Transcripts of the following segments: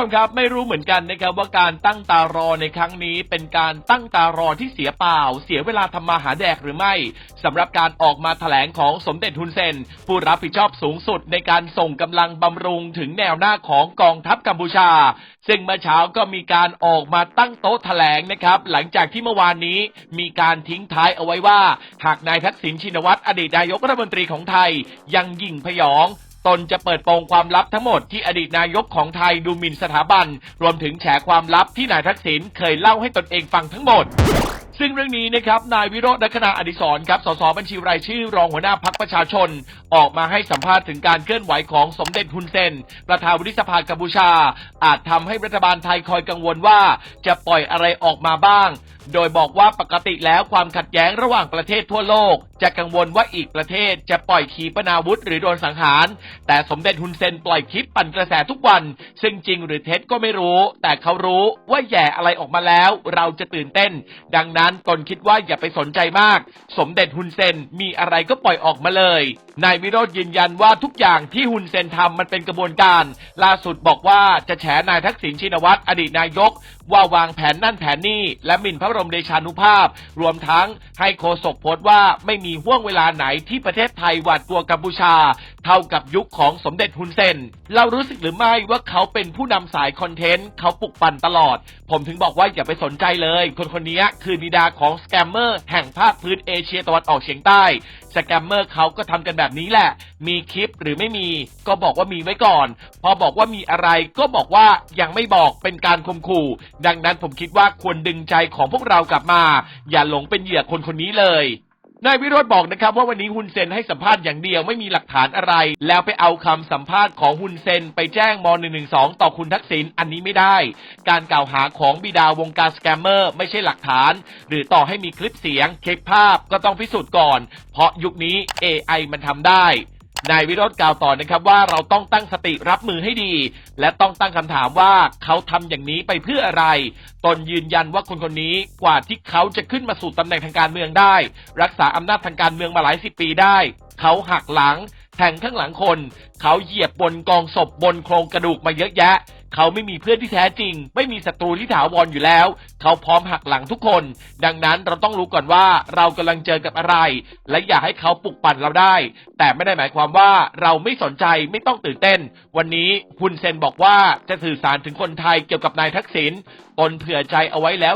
ชมครับไม่รู้เหมือนกันนะครับว่าการตั้งตารอในครั้งนี้ เป็นการตั้งตารอที่เสียเปล่า เสียเวลาทำมาหาแดกหรือไม่สำหรับการออกมาแถลงของสมเด็จฮุนเซน ผู้รับผิดชอบสูงสุดในการส่งกำลังบำรุงถึงแนวหน้าของกองทัพกัมพูชา ซึ่งเมื่อเช้าก็มีการออกมาตั้งโต๊ะแถลงนะครับ หลังจากที่เมื่อวานนี้มีการทิ้งท้ายเอาไว้ว่า หากนายทักษิณชินวัตรอดีตนายกรัฐมนตรีของไทยยังยิ่งพยอง ตนจะเปิดโปงความลับทั้งหมดที่อดีตนายกของไทยดูหมิ่นสถาบัน รวมถึงแฉความลับที่นายทักษิณเคยเล่าให้ตนเองฟังทั้งหมดซึ่งเรื่องนี้นะครับนายวิโรจน์ลักษณะอดิศรครับสสบัญชีรายชื่อรองหัวหน้าพักประชาชน ออกมาให้สัมภาษณ์ถึงการเคลื่อนไหวของสมเด็จฮุนเซน ประธานวุฒิสภากัมพูชา อาจทำให้รัฐบาลไทยคอยกังวลว่า จะปล่อยอะไรออกมาบ้าง โดยบอกว่าปกติแล้วความขัดแย้งระหว่างประเทศทั่วโลก จะกังวลว่าอีกประเทศจะปล่อยขีปนาวุธหรือโดนสังหาร แต่สมเด็จฮุนเซนปล่อยคลิปปั่นกระแสทุกวัน ซึ่งจริงหรือเท็จก็ไม่รู้ แต่เขารู้ว่าแย่อะไรออกมาแล้ว เราจะตื่นเต้น ดังนั้นตนคิดว่าอย่าไปสนใจมาก สมเด็จฮุนเซนมีอะไรก็ปล่อยออกมาเลยนายวิโรธยืนยันว่าทุกอย่างที่ฮุนเซนทำมันเป็นกระบวนการ ล่าสุดบอกว่าจะแฉนายทักษิณชินวัตรอดีตนายก ว่าวางแผนนั่นแผนนี่และหมิ่นพระบรมเดชานุภาพ รวมทั้งให้โคศกโพสต์ว่าไม่มีห่วงเวลาไหนที่ประเทศไทยหวาดกลัวกัมพูชาเท่ากับยุคของสมเด็จฮุนเซน เรารู้สึกหรือไม่ว่าเขาเป็นผู้นำสายคอนเทนต์เขาปลุกปั่นตลอด ผมถึงบอกว่าอย่าไปสนใจเลย คนคนนี้คือบิดาของสแกมเมอร์แห่งภาคพื้นเอเชียตะวันออกเฉียงใต้สแกมเมอร์เขาก็ทำกันแบบนี้แหละ มีคลิปหรือไม่มี ก็บอกว่ามีไว้ก่อน พอบอกว่ามีอะไรก็บอกว่ายังไม่บอกเป็นการข่มขู่ ดังนั้นผมคิดว่าควรดึงใจของพวกเรากลับมา อย่าหลงเป็นเหยื่อคนคนนี้เลย นายวิโรธบอกนะครับว่าวันนี้ฮุนเซนให้สัมภาษณ์อย่างเดียวไม่มีหลักฐานอะไร แล้วไปเอาคำสัมภาษณ์ของฮุนเซนไปแจ้งม .112 ต่อคุณทักษิณอันนี้ไม่ได้ การกล่าวหาของบิดาวงการสแกมเมอร์ไม่ใช่หลักฐาน หรือต่อให้มีคลิปเสียงคลิปภาพก็ต้องพิสูจน์ก่อน เพราะยุคนี้ AI มันทำได้ นายวิโรธกล่าวต่อนะครับว่าเราต้องตั้งสติรับมือให้ดี และต้องตั้งคำถามว่าเขาทำอย่างนี้ไปเพื่ออะไร ตนยืนยันว่าคนคนนี้กว่าที่เขาจะขึ้นมาสู่ตำแหน่งทางการเมืองได้ รักษาอำนาจทางการเมืองมาหลายสิบปีได้ เขาหักหลังแทงข้างหลังคน เขาเหยียบบนกองศพบนโครงกระดูกมาเยอะแยะ เขาไม่มีเพื่อนที่แท้จริง ไม่มีศัตรูที่ถาวรอยู่แล้ว เขาพร้อมหักหลังทุกคน ดังนั้นเราต้องรู้ก่อนว่าเรากำลังเจอกับอะไร และอย่าให้เขาปลุกปั่นเราได้ แต่ไม่ได้หมายความว่าเราไม่สนใจไม่ต้องตื่นเต้น วันนี้ฮุนเซนบอกว่าจะสื่อสารถึงคนไทยเกี่ยวกับนายทักษิณตนเผื่อใจเอาไว้แล้ว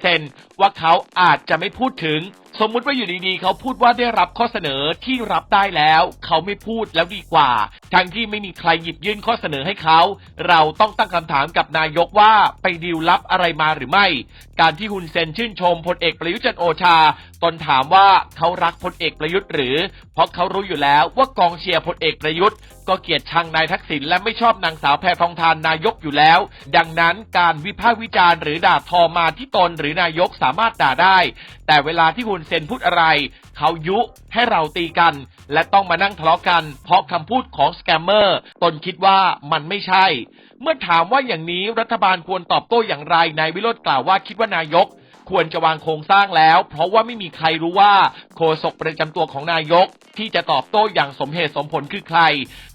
30%ว่าเขาอาจจะไม่พูดถึง สมมุติว่าอยู่ดีๆ เขาพูดว่าได้รับข้อเสนอที่รับได้แล้ว เขาไม่พูดแล้วดีกว่า ทั้งที่ไม่มีใครหยิบยื่นข้อเสนอให้เขา เราต้องตั้งคำถามกับนายกว่าไปดีลลับอะไรมาหรือไม่ การที่ฮุนเซนชื่นชมพลเอกประยุจันโอชาตนถามว่าเขารักพลเอกประยุทธ์หรือ เพราะเขารู้อยู่แล้วว่ากองเชียร์พลเอกประยุทธ์ ก็เกลียดชังนายทักษิณและไม่ชอบนางสาวแพทองทานนายกอยู่แล้ว ดังนั้นการวิพากษ์วิจารณ์หรือด่าทอมาที่ตนหรือนายกสามารถด่าได้ แต่เวลาที่ฮุนเซนพูดอะไร เขายุให้เราตีกัน และต้องมานั่งทะเลาะกัน เพราะคำพูดของสแกมเมอร์ตนคิดว่ามันไม่ใช่ เมื่อถามว่าอย่างนี้รัฐบาลควรตอบโต้อย่างไรนายวิโรจน์กล่าวว่าคิดว่านายก ควรจะวางโครงสร้างแล้ว เพราะว่าไม่มีใครรู้ว่าโฆษกประจำตัวของนายก ที่จะตอบโต้อย่างสมเหตุสมผลคือใคร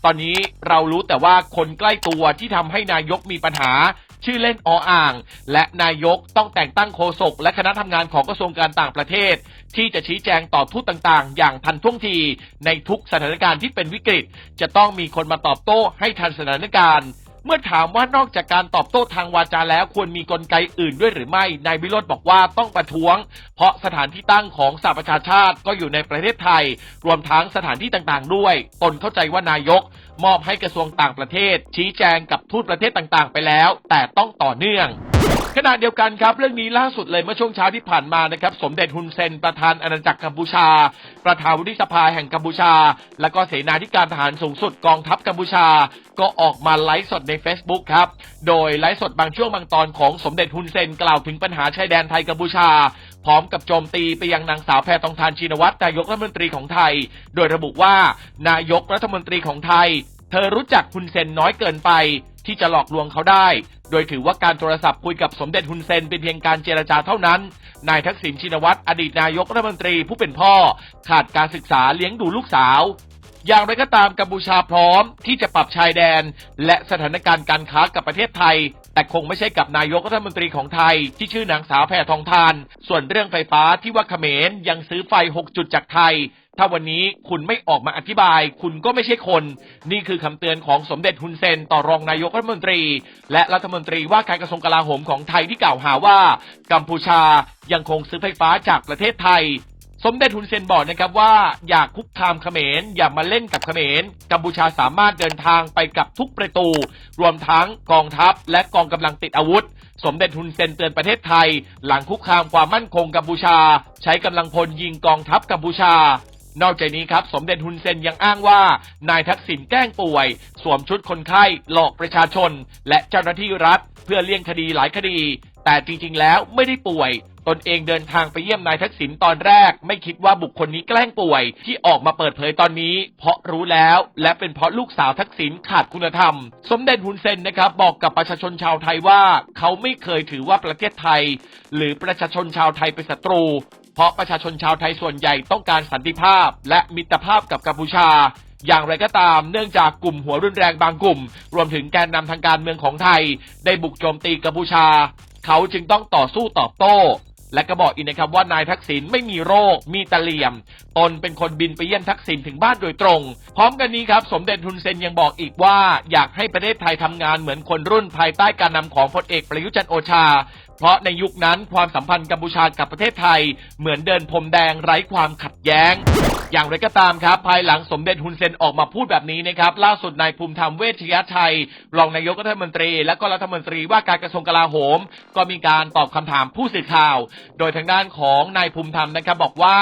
ตอนนี้เรารู้แต่ว่าคนใกล้ตัวที่ทำให้นายกมีปัญหาชื่อเล่นออ่าง และนายกต้องแต่งตั้งโฆษกและคณะทำงานของกระทรวงการต่างประเทศ ที่จะชี้แจงต่อทูตต่างๆ อย่างทันท่วงที ในทุกสถานการณ์ที่เป็นวิกฤต จะต้องมีคนมาตอบโต้ให้ทันสถานการณ์ เมื่อถามว่านอกจากการตอบโต้ทางวาจาแล้วควรมีกลไกอื่นด้วยหรือไม่ นายวิโรธบอกว่าต้องประท้วง เพราะสถานที่ตั้งของสหประชาชาติก็อยู่ในประเทศไทย รวมทั้งสถานที่ต่างๆ ด้วย ตนเข้าใจว่านายก มอบให้กระทรวงต่างประเทศ ชี้แจงกับทูตประเทศต่างๆ ไปแล้ว แต่ต้องต่อเนื่อง ณะเดียวกันครับเรื่องนี้ล่าสุดเลยเมื่อช่วงเช้าที่ผ่านมานะครับ สมเด็จฮุนเซนประธานอาณาจักรกัมพูชา ประธานวุฒิสภาแห่งกัมพูชา และก็เสนาธิการทหารสูงสุดกองทัพกัมพูชา ก็ออกมาไลฟ์สดใน Facebook ครับ โดยไลฟ์สดบางช่วงบางตอนของสมเด็จฮุนเซนกล่าวถึงปัญหาชายแดนไทยกัมพูชา พร้อมกับโจมตีไปยังนางสาวแพทองทานชินวัตรนายกรัฐมนตรีของไทย โดยระบุว่านายกรัฐมนตรีของไทย เธอรู้จักฮุนเซนน้อยเกินไปที่จะหลอกลวงเขาได้ โดยถือว่าการโทรศัพท์คุยกับสมเด็จฮุนเซนเป็นเพียงการเจรจาเท่านั้น นายทักษิณชินวัตรอดีตนายกรัฐมนตรีผู้เป็นพ่อ ขาดการศึกษาเลี้ยงดูลูกสาว อย่างไรก็ตามกัมพูชาพร้อมที่จะปรับชายแดน และสถานการณ์การค้ากับประเทศไทย แต่คงไม่ใช่กับนายกรัฐมนตรีของไทย ที่ชื่อนางสาวแพทองทาน ส่วนเรื่องไฟฟ้าที่ว่าเขมรยังซื้อไฟ 6 จุดจากไทย ถ้าวันนี้คุณไม่ออกมาอธิบาย คุณก็ไม่ใช่คน นี่คือคำเตือนของสมเด็จฮุนเซน ต่อรองนายกรัฐมนตรี และรัฐมนตรีว่าการกระทรวงกลาโหมของไทยที่กล่าวหาว่า กัมพูชายังคงซื้อไฟฟ้าจากประเทศไทย สมเด็จฮุนเซนบอกนะครับว่าอยากคุกคามเขมรอย่ามาเล่นกับเขมร กัมพูชาสามารถเดินทางไปกับทุกประตู รวมทั้งกองทัพและกองกำลังติดอาวุธสมเด็จฮุนเซนเตือนประเทศไทย หลังคุกคามความมั่นคงกัมพูชา ใช้กำลังพลยิงกองทัพกัมพูชา นอกจากนี้ครับ สมเด็จฮุนเซนยังอ้างว่า นายทักษิณแกล้งป่วย สวมชุดคนไข้ หลอกประชาชน และเจ้าหน้าที่รัฐ เพื่อเลี่ยงคดีหลายคดี แต่จริงๆแล้วไม่ได้ป่วย ตนเองเดินทางไปเยี่ยมนายทักษิณตอนแรก ไม่คิดว่าบุคคลนี้แกล้งป่วย ที่ออกมาเปิดเผยตอนนี้ เพราะรู้แล้ว และเป็นเพราะลูกสาวทักษิณขาดคุณธรรม สมเด็จฮุนเซนนะครับ บอกกับประชาชนชาวไทยว่า เขาไม่เคยถือว่าประเทศไทย หรือประชาชนชาวไทยเป็นศัตรู เพราะประชาชนชาวไทยส่วนใหญ่ต้องการสันติภาพ และมิตรภาพกับกัมพูชา อย่างไรก็ตามเนื่องจากกลุ่มหัวรุนแรงบางกลุ่ม รวมถึงแกนนำทางการเมืองของไทย ได้บุกโจมตีกัมพูชา เขาจึงต้องต่อสู้ตอบโต้และก็บอกอีกนะครับว่านายทักษิณไม่มีโรค มีตะเหลี่ยม ตนเป็นคนบินไปเยี่ยมทักษิณถึงบ้านโดยตรง พร้อมกันนี้ครับ สมเด็จทุนเซนยังบอกอีกว่า อยากให้ประเทศไทยทำงานเหมือนคนรุ่นภายใต้การนำของพลเอกประยุจันโอชาเพราะในยุคนั้นความสัมพันธ์กัมพูชากับประเทศไทย เหมือนเดินพรมแดงไร้ความขัดแย้ง อย่างไรก็ตามครับ ภายหลังสมเด็จฮุนเซนออกมาพูดแบบนี้นะครับ ล่าสุดนายภูมิธรรมเวชยชัย รองนายกรัฐมนตรี และก็รัฐมนตรีว่าการกระทรวงกลาโหม ก็มีการตอบคำถามผู้สื่อข่าว โดยทางด้านของนายภูมิธรรมนะครับบอกว่า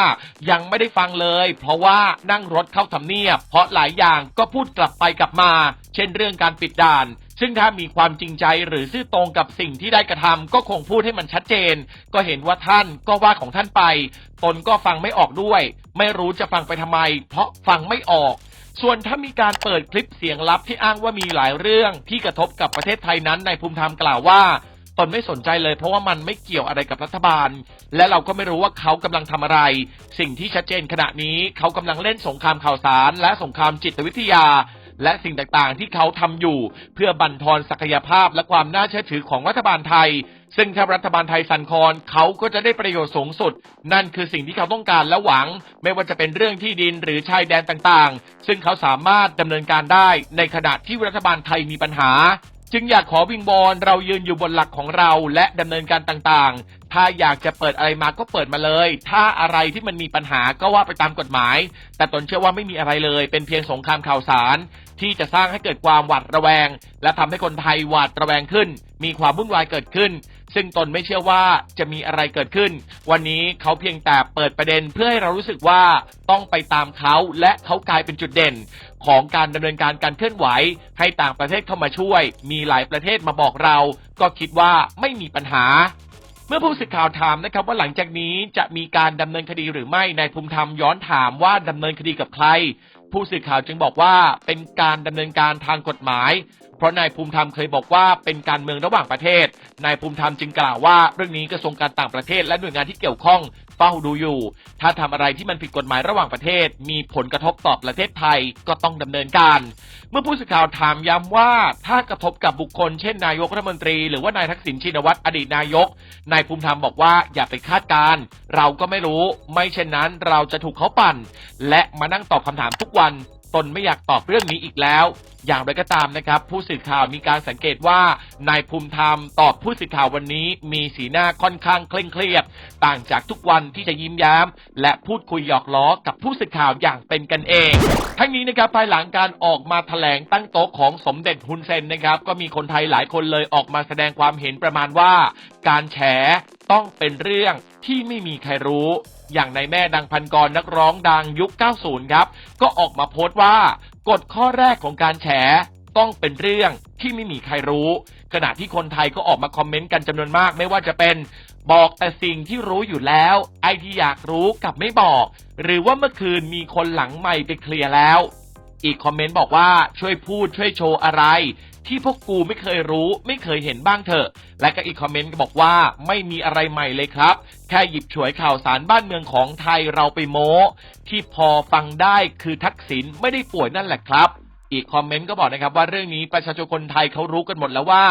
ยังไม่ได้ฟังเลย เพราะว่านั่งรถเข้าทำเนียบ เพราะหลายอย่างก็พูดกลับไปกลับมา เช่นเรื่องการปิดด่าน ซึ่งถ้ามีความจริงใจหรือซื่อตรงกับสิ่งที่ได้กระทำก็คงพูดให้มันชัดเจน ก็เห็นว่าท่านก็ว่าของท่านไป ตนก็ฟังไม่ออกด้วย ไม่รู้จะฟังไปทำไม เพราะฟังไม่ออกส่วนถ้ามีการเปิดคลิปเสียงลับที่อ้างว่ามีหลายเรื่องที่กระทบกับประเทศไทยนั้นนายภูมิธรรมกล่าวว่า ตนไม่สนใจเลยเพราะว่ามันไม่เกี่ยวอะไรกับรัฐบาล และเราก็ไม่รู้ว่าเขากำลังทำอะไร สิ่งที่ชัดเจนขณะนี้เขากำลังเล่นสงครามข่าวสาร และสงครามจิตวิทยา และสิ่งต่างๆ ที่เขาทำอยู่ เพื่อบั่นทอนศักยภาพและความน่าเชื่อถือของรัฐบาลไทย ซึ่งถ้ารัฐบาลไทยสั่นคลอนเขาก็จะได้ประโยชน์สูงสุด นั่นคือสิ่งที่เขาต้องการและหวัง ไม่ว่าจะเป็นเรื่องที่ดินหรือชายแดนต่างๆ ซึ่งเขาสามารถดำเนินการได้ ในขณะที่รัฐบาลไทยมีปัญหาจึงอยากขอวิงบอลเรายืนอยู่บนหลักของเราและดำเนินการต่างๆ ถ้าอยากจะเปิดอะไรมาก็เปิดมาเลย ถ้าอะไรที่มันมีปัญหาก็ว่าไปตามกฎหมาย แต่ตนเชื่อว่าไม่มีอะไรเลย เป็นเพียงสงครามข่าวสาร ที่จะสร้างให้เกิดความหวาดระแวง และทำให้คนไทยหวาดระแวงขึ้น มีความวุ่นวายเกิดขึ้น ซึ่งตนไม่เชื่อว่าจะมีอะไรเกิดขึ้น วันนี้เขาเพียงแต่เปิดประเด็นเพื่อให้เรารู้สึกว่าต้องไปตามเขาและเขากลายเป็นจุดเด่น ของการดำเนินการการเคลื่อนไหว ให้ต่างประเทศเข้ามาช่วย มีหลายประเทศมาบอกเรา ก็คิดว่าไม่มีปัญหา มื่อผู้สื่อข่าวถามนะครับว่าหลังจากนี้จะมีการดำเนินคดีหรือไม่นายภูมิธรรมย้อนถามว่าดำเนินคดีกับใคร ผู้สื่อข่าวจึงบอกว่าเป็นการดำเนินการทางกฎหมาย เพราะนายภูมิธรรมเคยบอกว่าเป็นการเมืองระหว่างประเทศ นายภูมิธรรมจึงกล่าวว่าเรื่องนี้กระทรวงการต่างประเทศและหน่วยงานที่เกี่ยวข้อง เฝ้าดูอยู่ ถ้าทำอะไรที่มันผิดกฎหมายระหว่างประเทศ มีผลกระทบต่อประเทศไทยก็ต้องดำเนินการ เมื่อผู้สื่อข่าวถามย้ำว่า ถ้ากระทบกับบุคคลเช่นนายกรัฐมนตรีหรือว่านายทักษิณชินวัตรอดีตนายกนายภูมิธรรมบอกว่าอย่าไปคาดการ์เราก็ไม่รู้ ไม่เช่นนั้นเราจะถูกเขาปั่น และมานั่งตอบคำถามทุกวัน ตนไม่อยากตอบเรื่องนี้อีกแล้ว อย่างไรก็ตามนะครับ ผู้สื่อข่าวมีการสังเกตว่านายภูมิธรรมตอบผู้สื่อข่าววันนี้ มีสีหน้าค่อนข้างเคร่งเครียด ต่างจากทุกวันที่จะยิ้มแย้ม และพูดคุยหยอกล้อกับผู้สื่อข่าวอย่างเป็นกันเอง ทั้งนี้นะครับภายหลังการออกมาแถลงตั้งโต๊ะของสมเด็จฮุนเซนนะครับ ก็มีคนไทยหลายคนเลยออกมาแสดงความเห็นประมาณว่า การแฉต้องเป็นเรื่องที่ไม่มีใครรู้ อย่างในแม่ดังพันกรนักร้องดังยุค 90 ครับ ก็ออกมาโพสต์ว่ากฎข้อแรกของการแฉต้องเป็นเรื่องที่ไม่มีใครรู้ ขณะที่คนไทยก็ออกมาคอมเมนต์กันจำนวนมาก ไม่ว่าจะเป็น บอกแต่สิ่งที่รู้อยู่แล้ว ไอที่อยากรู้กลับไม่บอก หรือว่าเมื่อคืนมีคนหลังไม่ไปเคลียร์แล้ว อีกคอมเมนต์บอกว่าช่วยพูดช่วยโชว์อะไร ที่พวกกูไม่เคยรู้ ไม่เคยเห็นบ้างเถอะ และก็อีกคอมเมนต์ก็บอกว่าไม่มีอะไรใหม่เลยครับ แค่หยิบฉวยข่าวสารบ้านเมืองของไทยเราไปโม้ ที่พอฟังได้คือทักษิณไม่ได้ป่วยนั่นแหละครับอีกคอมเมนต์ก็บอกนะครับว่าเรื่องนี้ประชาชนคนไทยเขารู้กันหมดแล้วว่า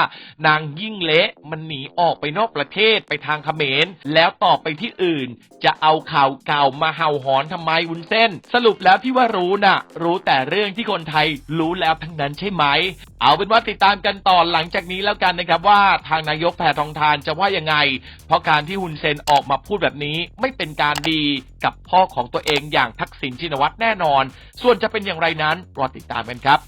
นางยิ่งเละมันหนีออกไปนอกประเทศไปทางเขมร แล้วต่อไปที่อื่น จะเอาข่าวเก่ามาเห่าหอนทำไมวุ้นเส้น สรุปแล้วที่ว่ารู้น่ะ รู้แต่เรื่องที่คนไทยรู้แล้วทั้งนั้นใช่ไหม เอาเป็นว่าติดตามกันต่อหลังจากนี้แล้วกันนะครับว่าทางนายกแพทองทานจะว่ายังไง เพราะการที่ฮุนเซนออกมาพูดแบบนี้ไม่เป็นการดีกับพ่อของตัวเองอย่างทักษิณชินวัตรแน่นอน ส่วนจะเป็นอย่างไรนั้นรอติดตามกันครับ